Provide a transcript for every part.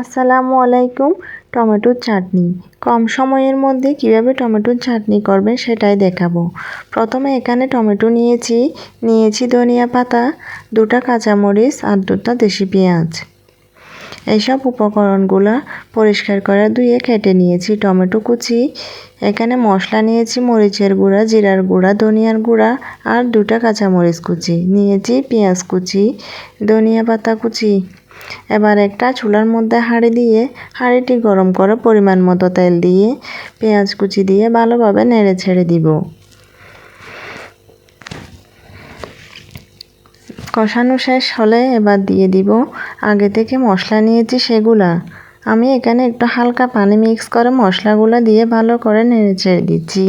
আসসালামু আলাইকুম, টমেটোর চাটনি। কম সময়ের মধ্যে কীভাবে টমেটোর চাটনি করবেন সেটাই দেখাবো। প্রথমে এখানে টমেটো নিয়েছি নিয়েছি ধনিয়া পাতা, দুটা কাঁচামরিচ আর দুটা দেশি পেঁয়াজ। এইসব উপকরণগুলো পরিষ্কার করে ধুয়ে কেটে নিয়েছি টমেটো কুচি। এখানে মশলা নিয়েছি মরিচের গুঁড়া, জিরার গুঁড়া, ধনিয়ার গুঁড়া আর দুটা কাঁচামরিচ কুচি। নিয়েছি পেঁয়াজ কুচি, ধনিয়া পাতা কুচি। এবার একটা চুলার মধ্যে হাঁড়ি দিয়ে হাঁড়িটি গরম করে পরিমাণ মতো তেল দিয়ে পেঁয়াজ কুচি দিয়ে ভালোভাবে নেড়ে ছেড়ে দিব। কষানো শেষ হলে এবার দিয়ে দিব। আগে থেকে মশলা নিয়েছি সেগুলা। আমি এখানে একটু হালকা পানি মিক্স করে মশলাগুলো দিয়ে ভালো করে নেড়ে ছেড়ে দিচ্ছি।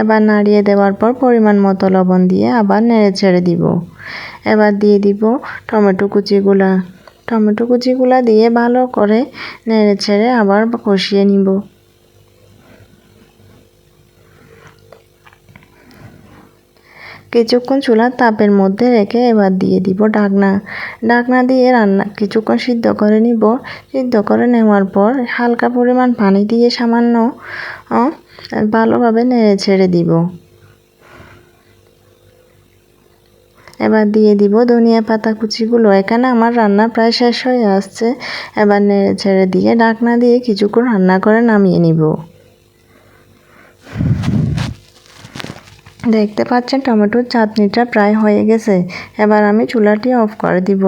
এবার নাড়িয়ে দেওয়ার পর পরিমাণ মতো লবণ দিয়ে আবার নেড়ে ছেড়ে দিব। এবার দিয়ে দিব টমেটো কুচিগুলা। টমেটো কুচিগুলা দিয়ে ভালো করে নেড়ে ছেড়ে আবার কষিয়ে নিব। কিছুক্ষণ চুলার তাপের মধ্যে রেখে এবার দিয়ে দিব ডাকনা ডাকনা দিয়ে রান্না কিছুক্ষণ সিদ্ধ করে নিব। সিদ্ধ করে নেওয়ার পর হালকা পরিমাণ পানি দিয়ে সামান্য ভালোভাবে নেড়ে ছেড়ে দিব। এবার দিয়ে দিব ধনিয়া পাতা কুচিগুলো। এখানে আমার রান্না প্রায় শেষ হয়ে আসছে। এবার নেড়ে ছেড়ে দিয়ে ডাকনা দিয়ে কিছুক্ষণ রান্না করে নামিয়ে নিব। দেখতে পাচ্ছেন, টমেটোর চাটনিটা প্রায় হয়ে গেছে। এবার আমি চুলাটি অফ করে দিব।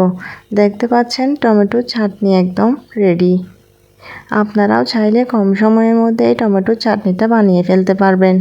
দেখতে পাচ্ছেন, টমেটোর চাটনি একদম রেডি আপনারাও চাইলে কম সময়ের মধ্যে এই টমেটোর চাটনিটা বানিয়ে ফেলতে পারবেন।